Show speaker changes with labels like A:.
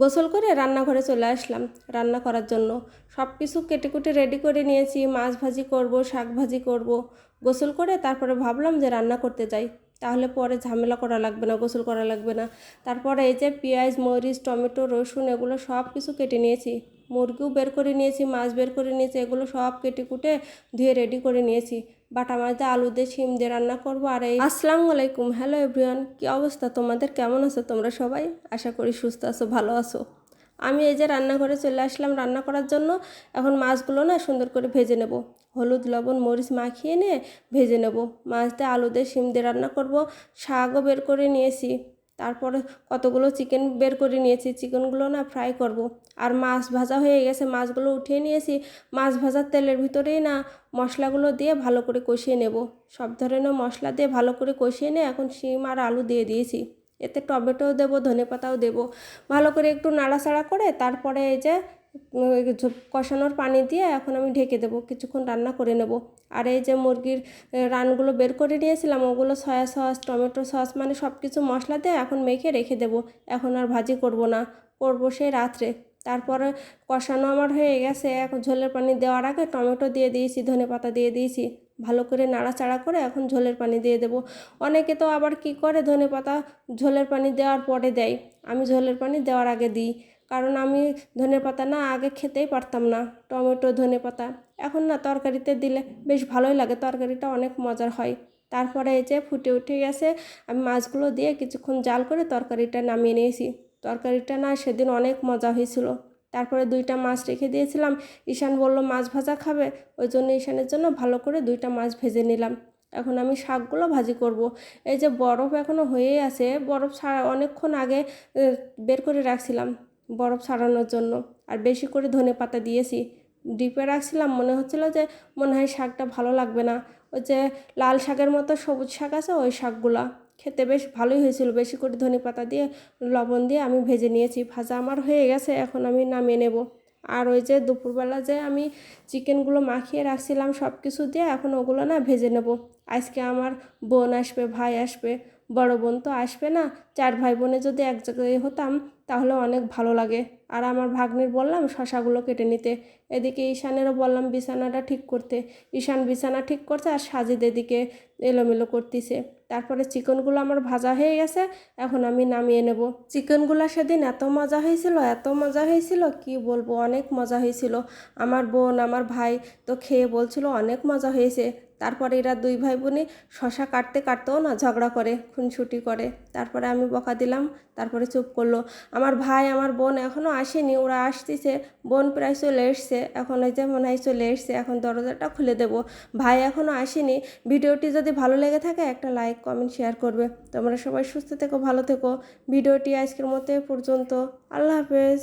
A: গোসল করে রান্নাঘরে চলে আসলাম। রান্না করার জন্য সব কিছু কেটে কুটে রেডি করে নিয়েছি। মাছ ভাজি করব, শাক ভাজি করব। গোসল করে তারপরে ভাবলাম যে রান্না করতে যাই। তাহলে পরে ঝামেলা করা লাগবে না, গোসল করা লাগবে না। তারপরে এই যে পেঁয়াজ, মরিচ, টমেটো, রসুন, এগুলো সব কিছু কেটে নিয়েছি। মুরগিও বের করে নিয়েছি, মাছ বের করে নিয়েছি, এগুলো সব কেটে কুটে ধুয়ে রেডি করে নিয়েছি। বাটা মাছ, আলু দিয়ে শিম দিয়ে রান্না করব। আর এই আসসালামু আলাইকুম। হ্যালো এভরিওয়ান কি অবস্থা তোমাদের? কেমন আছো তোমরা সবাই? আশা করি সুস্থ আছো, ভালো আছো। আমি এই যে রান্নাঘরে চলে আসলাম রান্না করার জন্য। এখন মাছগুলো না সুন্দর করে ভেজে নেব। হলুদ, লবণ, মরিচ মাখিয়ে নিয়ে ভেজে নেব। মাছ দিয়ে আলু দিয়ে শিম দিয়ে রান্না করব। শাকও বের করে নিয়েছি। তারপরে কতগুলো চিকেন বের করে নিয়েছি। চিকেনগুলো না ফ্রাই করব। আর মাছ ভাজা হয়ে গেছে, মাছগুলো উঠিয়ে নিয়েছি। মাছ ভাজার তেলের ভিতরেই না মশলাগুলো দিয়ে ভালো করে কষিয়ে নেব। সব ধরনের মশলা দিয়ে ভালো করে কষিয়ে নিয়ে এখন শিম আর আলু দিয়ে দিয়েছি। এতে টমেটোও দেবো ধনে পাতাও দেবো। ভালো করে একটু নাড়াচাড়া করে তারপরে এই যে কষানোর পানি দিয়ে এখন আমি ঢেকে দেবো, কিছুক্ষণ রান্না করে নেব। আর এই যে মুরগির রানগুলো বের করে নিয়েছিলাম, ওগুলো সয়া সস, টমেটো সস মানে সব কিছু মশলা দিয়ে এখন মেখে রেখে দেবো। এখন আর ভাজি করব না, করব সেই রাত্রে। তারপরে কষানো আমার হয়ে গেছে, এখন ঝোলের পানি দেওয়ার আগে টমেটো দিয়ে দিয়েছি, ধনে পাতা দিয়ে দিয়েছি। ভালো করে নাড়াচাড়া করে এখন ঝোলের পানি দিয়ে দেবো। অনেকে তো আবার কি করে ধনে পাতা ঝোলের পানি দেওয়ার পরে দেয়, আমি ঝোলের পানি দেওয়ার আগে দিই। কারণ আমি ধনে পাতা না, আগে খেতেই পারতাম না, টমেটো, ধনে পাতা। এখন না, তরকারিতে দিলে বেশ ভালোই লাগে, তরকারিটা অনেক মজার হয়। তারপরে এই যে ফুটে উঠে গেছে, আমি মাছগুলো দিয়ে কিছুক্ষণ জাল করে তরকারিটা নামিয়ে নিয়েছি। তরকারিটা না, সেদিন অনেক মজা হয়েছিল। তারপরে দুইটা মাছ রেখে দিয়েছিলাম। ঈশান বলল, মাছ ভাজা খাবে? ওই জন্য ঈশানের জন্য ভালো করে দুইটা মাছ ভেজে নিলাম। এখন আমি শাকগুলো ভাজি করব। এই যে বরফ এখনও হয়েই আছে, বরফ ছাড়া অনেকক্ষণ আগে বের করে রাখছিলাম। বরফ ছাড়ানোর জন্য। আর বেশি করে ধনে পাতা দিয়েছি। ডিপে রাখছিলাম, মনে হচ্ছিল যে মনে হয় শাকটা ভালো লাগবে না। ওই যে লাল শাকের মতো সবুজ শাক আছে, ওই শাকগুলা খেতে বেশ ভালোই হয়েছিল। বেশি করে ধনে পাতা দিয়ে, লবণ দিয়ে আমি ভেজে নিয়েছি। ভাজা আমার হয়ে গেছে, এখন আমি নামিয়ে নেব। আর ওই যে দুপুরবেলা যে আমি চিকেনগুলো মাখিয়ে রাখছিলাম সব কিছু দিয়ে, এখন ওগুলো না ভেজে নেব। আজকে আমার বোন আসবে, ভাই আসবে। বড় বোন তো আসবে না। চার ভাই বোনে যদি এক জায়গায় হতাম, তাহলে অনেক ভালো লাগে। আর আমার ভাগ্নির বললাম, শশাগুলো কেটে নিতে। এদিকে ঈশানেরও বললাম, বিছানাটা ঠিক করতে। ঈশান বিছানা ঠিক করছে আর সাজিদ এদিকে এলোমেলো করতেছে। তারপরে চিকেনগুলো আমার ভাজা হয়ে গেছে, এখন আমি নামিয়ে নেব। চিকেনগুলো সেদিন এত মজা হয়েছিল, এত মজা হয়েছিল, কি বলব, অনেক মজা হয়েছিল। আমার বোন, আমার ভাই তো খেয়ে বলছিল, অনেক মজা হয়েছে। তারপরে এরা দুই ভাই বোনে শশা কাটতে কাটতেও না ঝগড়া করে, খুনসুটি করে। তারপরে আমি বকা দিলাম, তারপরে চুপ করল। আমার ভাই, আমার বোন এখনও আসেনি, ওরা আসতেছে, বোন প্রায় চলে এসছে, এখন ওই যে মনে হয় চলে এসছে, এখন দরজাটা খুলে দেব। ভাই এখনও আসেনি, ভিডিওটি যদি ভালো লেগে থাকে একটা লাইক, কমেন্ট, শেয়ার করবে। তোমরা সবাই সুস্থ থেকো, ভালো থেকো। ভিডিওটি আজকের মতো পর্যন্ত, আল্লাহ হাফেজ।